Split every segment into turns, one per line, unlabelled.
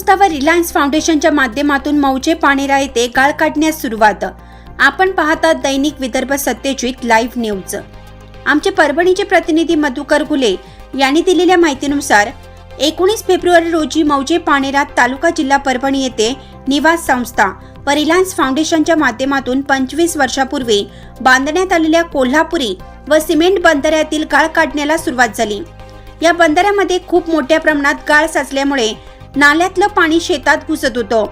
संस्था व रिलायन्स फाउंडेशनच्या माध्यमातून मौजे पाणेरा येथे गाळ काढण्यास सुरुवात. आपण पाहता दैनिक विदर्भ सत्यजित लाईव्ह न्यूज आमचे परभणीचे प्रतिनिधी मधुकर गुले यांनी दिलेल्या माहितीनुसार एकोणीस फेब्रुवारी रोजी मौजे पाणेरा तालुका जिल्हा परभणी येथे निवास संस्था व रिलायन्स फाउंडेशनच्या माध्यमातून पंचवीस वर्षापूर्वी बांधण्यात आलेल्या कोल्हापुरी व सिमेंट बंधाऱ्यातील गाळ काढण्याला सुरुवात झाली. या बंधाऱ्यामध्ये खूप मोठ्या प्रमाणात गाळ साचल्यामुळे नाल्यातलं पाणी शेतात घुसत होतं.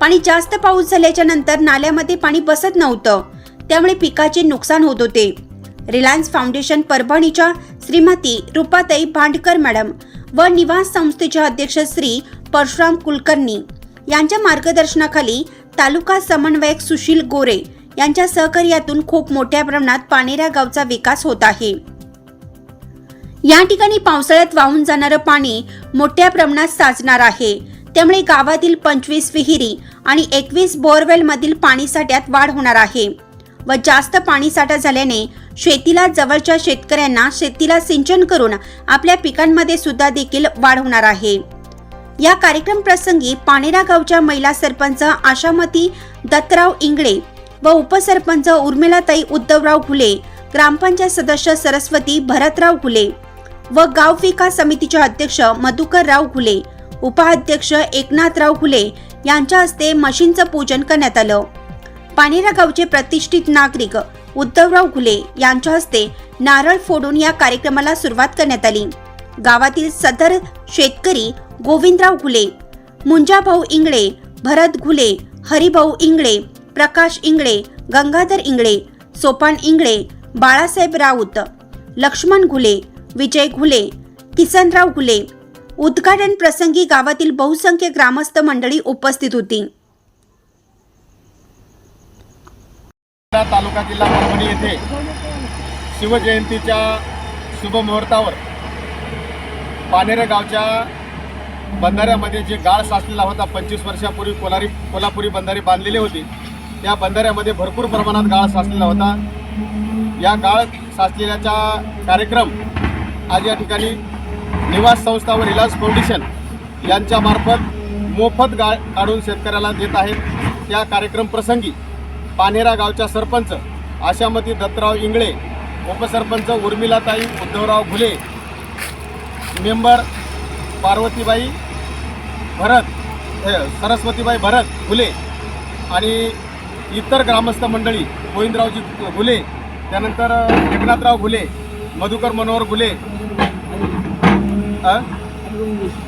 पाणी जास्त पाऊस झाल्याच्यानंतर नाल्यामध्ये पाणी बसत नव्हतं. त्यामुळे पिकाचे नुकसान होत होते. रिलायन्स फाउंडेशन परभणीच्या श्रीमती रुपाताई भांडकर मॅडम व निवास संस्थेचे अध्यक्ष श्री परशुराम कुलकर्णी यांच्या मार्गदर्शनाखाली तालुका समन्वयक सुशील गोरे यांच्या सहकार्यातून खूप मोठ्या प्रमाणात पानेरा गावचा विकास होत आहे. या ठिकाणी पावसाळ्यात वाहून जाणारं पाणी मोठ्या प्रमाणात साचणार आहे. त्यामुळे गावातील पंचवीस विहिरी आणि एकवीस बोअरवेल मधील पाणीसाठ्यात वाढ होणार आहे व जास्त पाणीसाठा झाल्याने शेतीला जवळच्या शेतकऱ्यांना शेतीला सिंचन करून आपल्या पिकांमध्ये सुद्धा देखील वाढ होणार आहे. या कार्यक्रम प्रसंगी पानेरा गावच्या महिला सरपंच आशामती दत्तराव इंगळे व उपसरपंच उर्मिलाताई उद्धवराव घुले ग्रामपंचायत सदस्य सरस्वती भरतराव घुले व गाव विकास समितीचे अध्यक्ष मधुकरराव घुले उपाध्यक्ष एकनाथराव घुले यांच्या हस्ते मशीनचं पूजन करण्यात आलं. पानेरा गावचे प्रतिष्ठित नागरिक उद्धवराव घुले यांच्या हस्ते नारळ फोडून या कार्यक्रमाला सुरुवात करण्यात आली. गावातील सदर शेतकरी गोविंदराव घुले मुंजाभाऊ इंगळे भरत घुले हरिभाऊ इंगळे प्रकाश इंगळे गंगाधर इंगळे सोपान इंगळे बाळासाहेब राऊत लक्ष्मण घुले विजय घुले किसनराव घुले. उद्घाटन प्रसंगी गावातील बहुसंख्य ग्रामस्थ मंडळी उपस्थित होती.
तालुका जिल्हा परभणी येथे शिवजयंतीच्या शुभमुहूर्तावर पानेरे गावच्या बंधाऱ्यामध्ये जे गाळ साचलेला होता पंचवीस वर्षापूर्वी कोलारी कोल्हापुरी बंधारी बांधलेली होती त्या बंधाऱ्यामध्ये भरपूर प्रमाणात गाळ साचलेला होता. या गाळ साचलेल्याचा कार्यक्रम आज या ठिकाणी निवास संस्था व रिलायन्स फाउंडेशन यांच्यामार्फत मोफत गाळ काढून शेतकऱ्याला देत आहेत. त्या कार्यक्रम प्रसंगी पानेरा गावच्या सरपंच आशामती दत्तराव इंगळे उपसरपंच उर्मिलाताई उद्धवराव घुले मेंबर पार्वतीबाई भरत हे, सरस्वतीबाई भरत घुले आणि इतर ग्रामस्थ मंडळी गोविंदरावजी घुले त्यानंतर एकनाथराव घुले मधुकर मनोहर गुले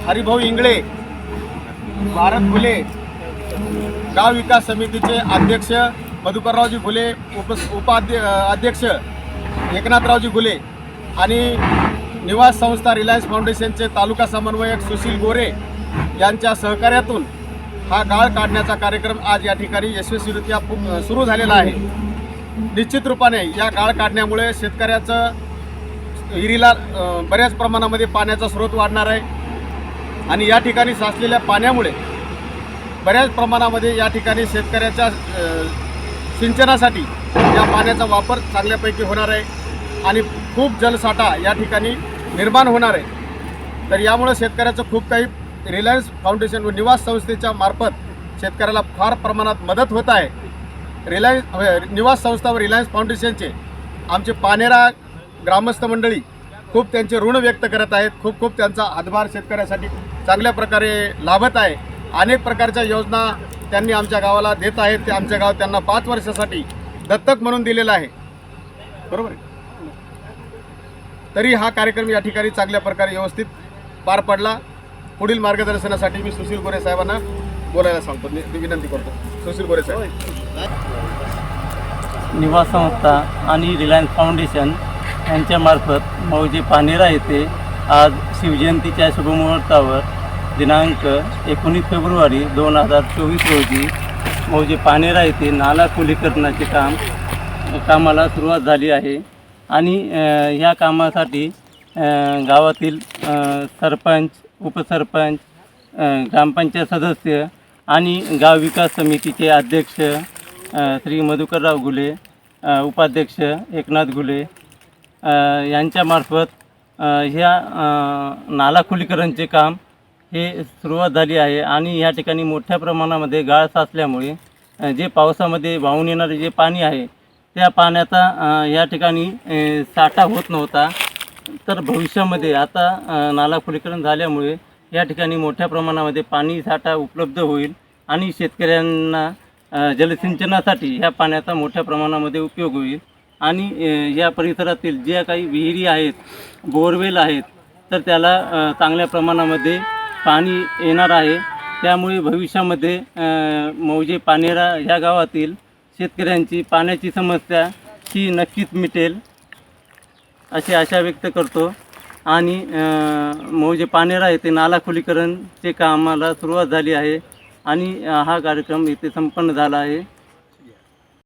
हरिभाऊ इंगळे भारत फुले गाव विकास समितीचे अध्यक्ष मधुकररावजी फुले उप उपाध्य अध्यक्ष एकनाथरावजी फुले आणि निवास संस्था रिलायन्स फाउंडेशनचे तालुका समन्वयक सुशील गोरे यांच्या सहकार्यातून हा गाळ काढण्याचा कार्यक्रम आज या ठिकाणी यशस्वीरित्या पु- सुरू झालेला आहे. निश्चित रूपाने या गाळ काढण्यामुळे शेतकऱ्याचं विहिरीला बऱ्याच प्रमाणामध्ये पाण्याचा स्रोत वाढणार आहे. आणि या ठिकाणी साचलेल्या पाण्यामुळे बऱ्याच प्रमाणामध्ये या ठिकाणी शेतकऱ्याच्या सिंचनासाठी या पाण्याचा वापर चांगल्यापैकी होणार आहे. आणि खूप जलसाठा या ठिकाणी निर्माण होणार आहे. तर यामुळं शेतकऱ्याचं खूप काही रिलायन्स फाउंडेशन व निवास संस्थेच्या मार्फत शेतकऱ्याला फार प्रमाणात मदत होत आहे. रिलायन्स निवास संस्था व रिलायन्स फाउंडेशनचे आमचे पानेरा ग्रामस्थ मंडळी खूप त्यांचे ऋण व्यक्त करत आहेत. खूप खूप त्यांचा हातभार शेतकऱ्यासाठी चांगल्या प्रकारे लाभत आहे. अनेक प्रकारच्या योजना त्यांनी आमच्या गावाला देत आहेत. ते आमच्या गाव त्यांना पाच वर्षासाठी दत्तक म्हणून दिलेलं आहे. बरोबर तरी हा कार्यक्रम या ठिकाणी चांगल्या प्रकारे व्यवस्थित पार पडला. पुढील मार्गदर्शनासाठी मी सुशील गोरे साहेबांना बोलायला सांगतो. मी विनंती करतो. सुशील गोरे साहेब.
निवास संस्था आणि रिलायन्स फाउंडेशन यांच्यामार्फत मौजे पानेरा येथे आज शिवजयंतीच्या शुभमुहूर्तावर दिनांक एकोणीस फेब्रुवारी दोन हजार चोवीस रोजी मौजे पानेरा येथे नाला खोलीकरणाचे काम कामाला सुरुवात झाली आहे. आणि ह्या कामासाठी गावातील सरपंच उपसरपंच ग्रामपंचायत सदस्य आणि गाव विकास समितीचे अध्यक्ष श्री मधुकरराव घुले उपाध्यक्ष एकनाथ घुले यांच्यामार्फत ह्या नालाखुलीकरणचे नाला काम हे सुरुवात झाली आहे आणि या ठिकाणी मोठ्या प्रमाणामध्ये गाळ साचल्यामुळे जे पावसामध्ये वाहून येणारे जे पाणी आहे त्या पाण्याचा या ठिकाणी साठा होत नव्हता. तर भविष्यामध्ये आता नालाखुलीकरण नाला झाल्यामुळे या ठिकाणी मोठ्या प्रमाणामध्ये पाणी साठा उपलब्ध होईल आणि शेतकऱ्यांना जलसिंचनासाठी ह्या पाण्याचा मोठ्या प्रमाणामध्ये उपयोग होईल. आणि या परिसरातील ज्या काही विहिरी आहेत बोरवेल आहेत तर त्याला चांगल्या प्रमाणामध्ये पाणी येणार आहे. त्यामुळे भविष्यामध्ये मौजे पानेरा ह्या गावातील शेतकऱ्यांची पाण्याची समस्या ही नक्कीच मिटेल अशी आशा व्यक्त करतो. आणि मौजे पानेरा येथे नाला खुलीकरणचे कामाला सुरुवात झाली आहे आणि हा कार्यक्रम इथे संपन्न झाला आहे.